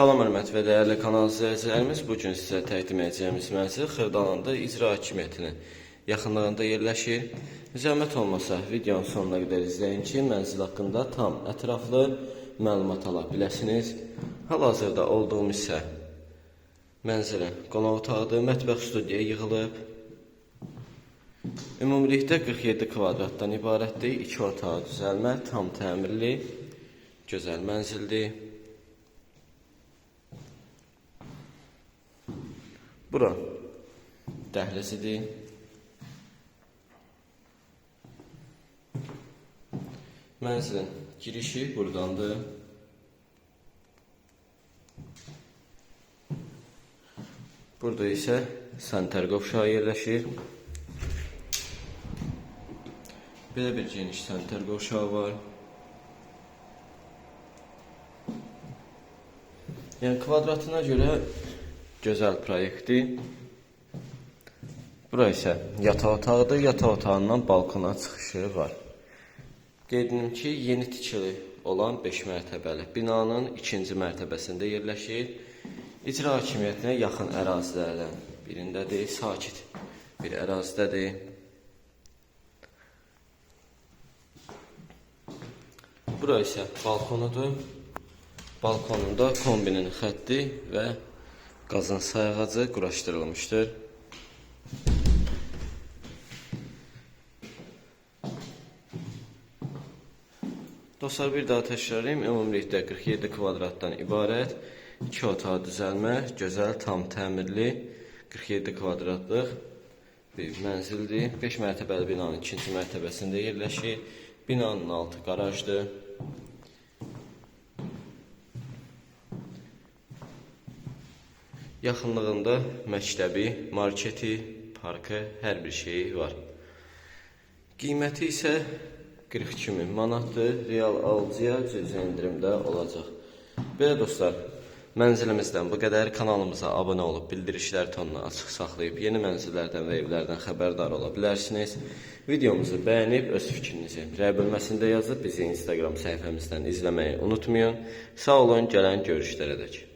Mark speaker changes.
Speaker 1: Salam hörmətli və dəyərli kanal izləyicilərimiz, bu gün sizə təqdim edəcəyimiz mənzil Xırdalanda icra hakimiyyətinin yaxınlığında yerləşir. Zəhmət olmasa videonun sonuna qədər izləyin ki, mənzil haqqında tam ətraflı məlumat ala biləsiniz. Hal-hazırda olduğum isə mənzilin qonaq otağıdır, mətbəx studiya yığılıb. Ümumilikdə 47 kvadratdan ibarətdir. 2 otağı düzəlmə, tam təmirli, gözəl mənzildir. Bura dəhlizidir. Mənzilin girişi buradandır. Burada isə sanitar qovşağı yerləşir. Belə bir geniş sanitar qovşağı var. Yəni kvadratına görə gözəl proyektdir. Bura isə yataq otağıdır. Yataq otağından balkona çıxışı var. Qeyd edim ki, yeni tikili olan 5 mərtəbəli binanın ikinci mərtəbəsində yerləşir. İcra hakimiyyətinə yaxın ərazilərdən birindədir. Sakit bir ərazidədir. Bura isə balkonudur. Balkonunda kombinin xətti və qazın sayğacı quraşdırılmışdır. Dostlar bir daha təkrarlayım. Ümumilikdə 47 kvadratdan ibarət 2 otaq düzəlmə, gözəl, tam təmirli 47 kvadratlıq bir mənzildir. 5 mərtəbəli binanın ikinci mərtəbəsində yerləşir. Binanın altı qarajdır. Yaxınlığında məktəbi, marketi, parkı, hər bir şeyi var. Qiyməti isə 42 min manatdır. Real alıcıya cüzi endirimdə olacaq. Belə dostlar, mənzilimizdən bu qədər. Kanalımıza abunə olub bildirişlər tonunu açıq saxlayıb yeni mənzillərdən və evlərdən xəbərdar ola bilərsiniz. Videomuzu bəyənib öz fikrinizi rəy bölməsində yazıb bizi Instagram səhifəmizdən izləməyi unutmayın. Sağ olun, gələn görüşlərə dək.